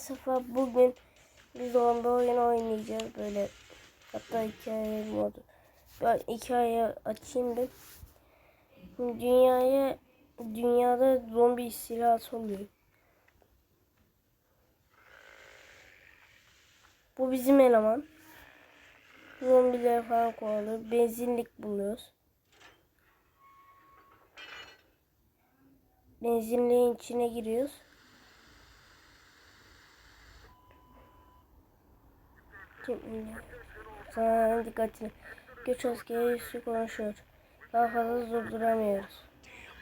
sefer bugün biz zombi oyun oynayacağız böyle hatta hikaye modu. Ben hikaye açayım bir. Dünyaya dünyada zombi istilası oluyor. Bu bizim eleman. Zombileri falan kovalıyor. Benzinlik buluyoruz. Benzinliğin içine giriyoruz. Şimdi sana dikkatini. Göç askeri üstü konuşuyor. Daha fazla durduramıyoruz.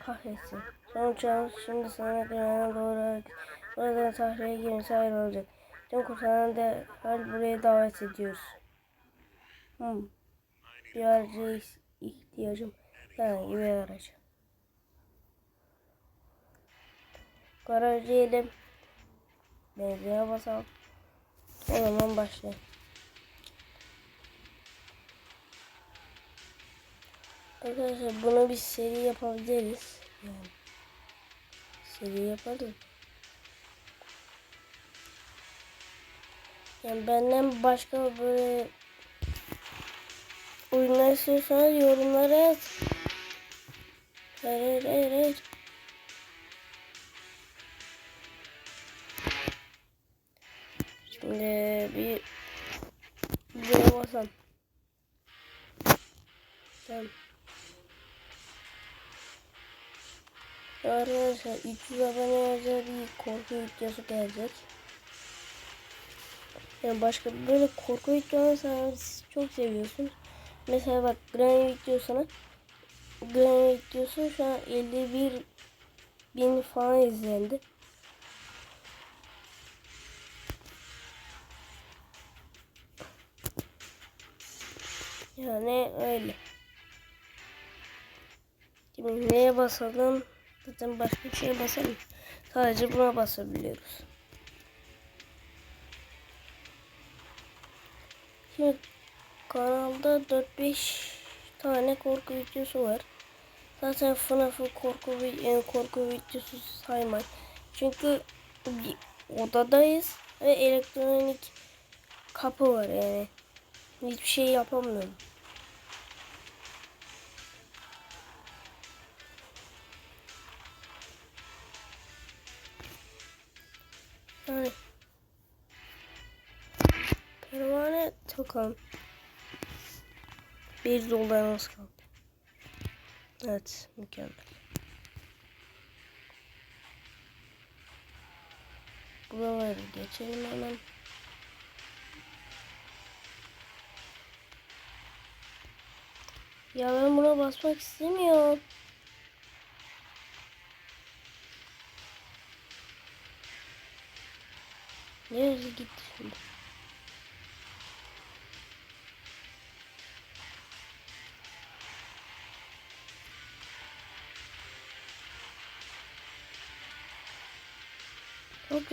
Kahretsin. Son uçağımız şimdi sana güvenen doğru hareket. Buradan tahliye gemisi ayrılacak. Tüm kurtaran derhal buraya davet ediyoruz. Hmm. Bir araca ihtiyacım. Yani bir araca. Garaj diyelim. Benzine basalım. O zaman başlayalım. Arkadaşlar bunu bir seri yapabiliriz. Yani seri yapalım. Yani benden başka böyle oyunlar istiyorsanız yorumlara yaz. Hayır hayır hayır hayır. Şimdi bir buraya basalım. Tamam. Arkadaşlar 300 abone olunca bir korku videosu gelecek. Yani başka böyle korku videoları siz çok seviyorsunuz. Mesela bak Granny videosuna Granny videosu şu an 51 bin falan izlendi. Yani öyle. Şimdi neye basalım? Zaten başka bir şeye basalım. Sadece buna basabiliyoruz. Şimdi kanalda 4-5 tane korku videosu var. Zaten FNAF'ın korku, vi- korku videosu saymayın. Çünkü bir odadayız ve elektronik kapı var yani. Hiçbir şey yapamıyorum. Takalım. Bir dolarımız kaldı. Evet, mükemmel. Buraları geçelim hemen. Ya ben buna basmak istemiyorum. Nereye gitti şimdi?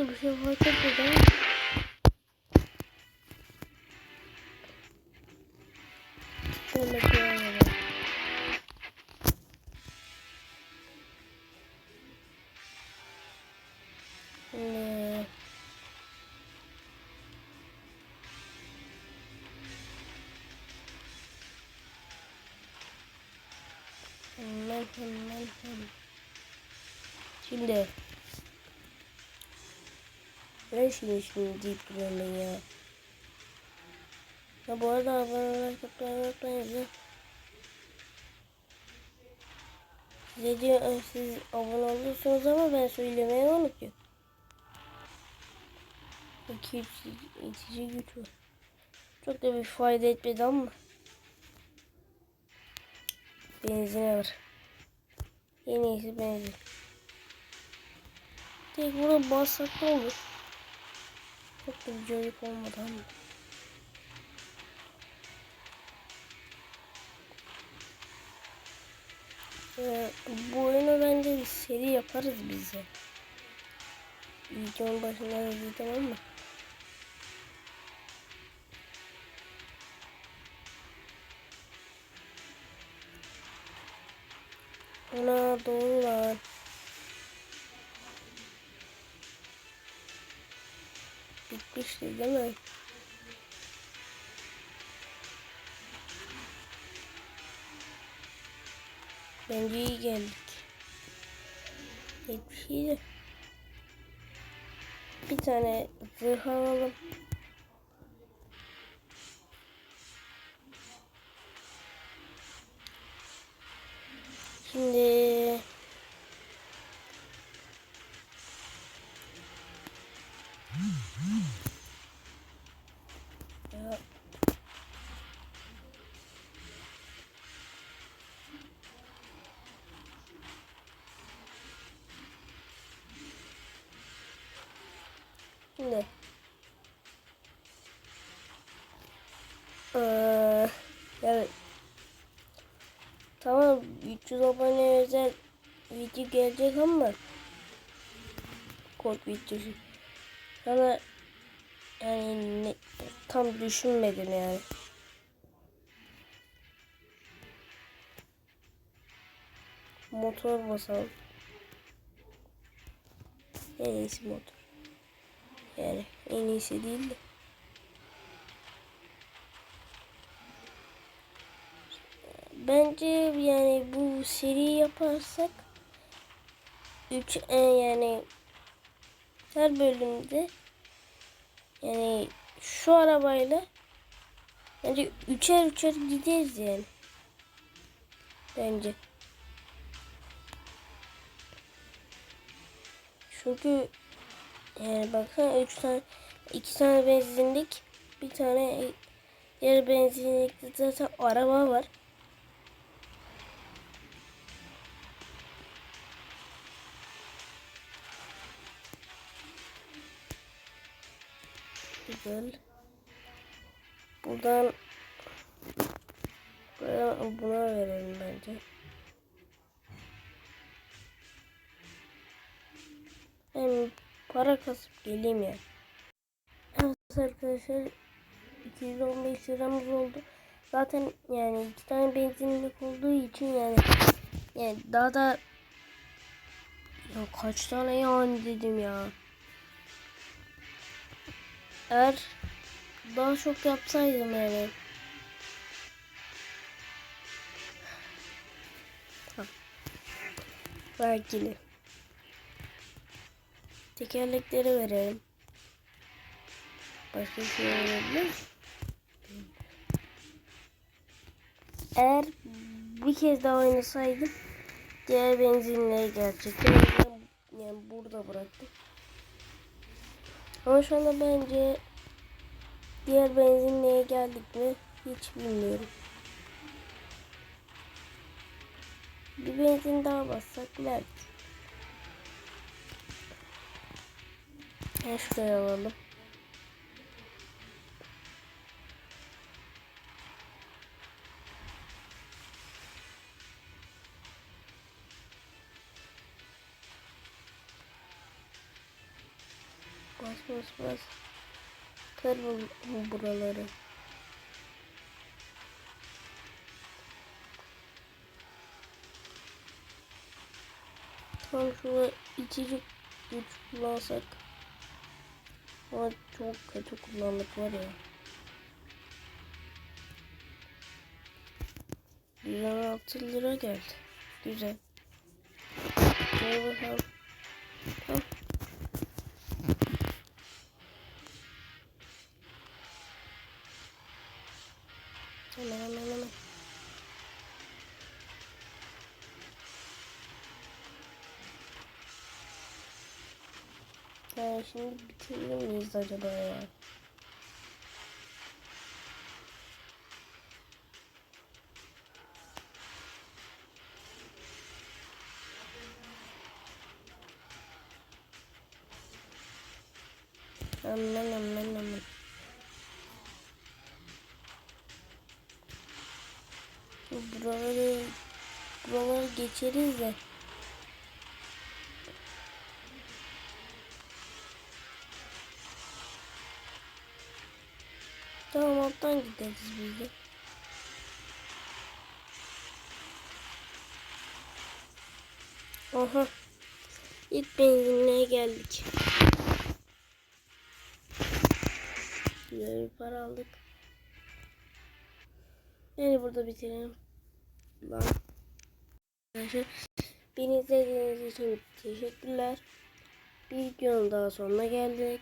Çok da bir şey fark etmedi. Şöyle koyalım. Hemen hemen hemen. Şimdi ne şimdi şimdi deyip duruyorum ben ya. Ya bu arada aboneler kapıları unutmayın. Size diyor e, siz abone olursunuz ama ben söylemeyi unutuyorum. İki itici güç var. Çok da bir fayda etmedi ama. Benzine var. En iyisi benzin. Tek burada bassak da olur. Çok da bir cayık olmadı ama. Ee, bu oyunu bence bir seri yaparız bize. Videonun başında da diyeceğim ama. Ana doğru lan. Bitmişti değil mi? Bence iyi geldik. Hiçbir şeydi. Bir tane zırh alalım. Şimdi Şimdi Eee, evet. Tamam 300 abone özel video gelecek ama kod videosu. Sana yani ne, tam düşünmedim yani. Motor basalım. En iyisi motor. Yani en iyisi değil de. Bence yani bu seri yaparsak 3 yani her bölümde yani şu arabayla bence üçer üçer gideriz yani. Bence. Çünkü yani baksana üç tane iki tane benzinlik bir tane diğer benzinlikte zaten araba var. Güzel. Buradan buna verelim bence. Hem para kasıp geleyim ya. Evet arkadaşlar 215 liramız oldu. Zaten yani iki tane benzinlik olduğu için yani yani daha da ya kaç tane yani dedim ya. Eğer daha çok yapsaydım yani. Tamam. Tekerlekleri verelim. Başka bir şey verebilir? Eğer bir kez daha oynasaydım diğer benzinleri gerçekten yani burada bıraktım. Ama şu anda bence diğer benzinliğe geldik mi hiç bilmiyorum. Bir benzin daha bassak belki. Ben şuraya alalım. Bas bas bas. Kır bu buraları. Tam şurada içecek güç kullansak. Ama çok kötü kullandık var ya. 116 lira geldi. Güzel. Gel bakalım. Tamam. Hemen hemen hemen. Yani şimdi bitirir miyiz acaba ya? Aman aman aman. Buraları buraları geçeriz de. Tamam alttan gideriz biz de. Aha. İlk benzinliğe geldik. Güzel bir para aldık. Yani burada bitirelim. Lan. Arkadaşlar beni izlediğiniz için teşekkürler. Bir videonun daha sonuna geldik.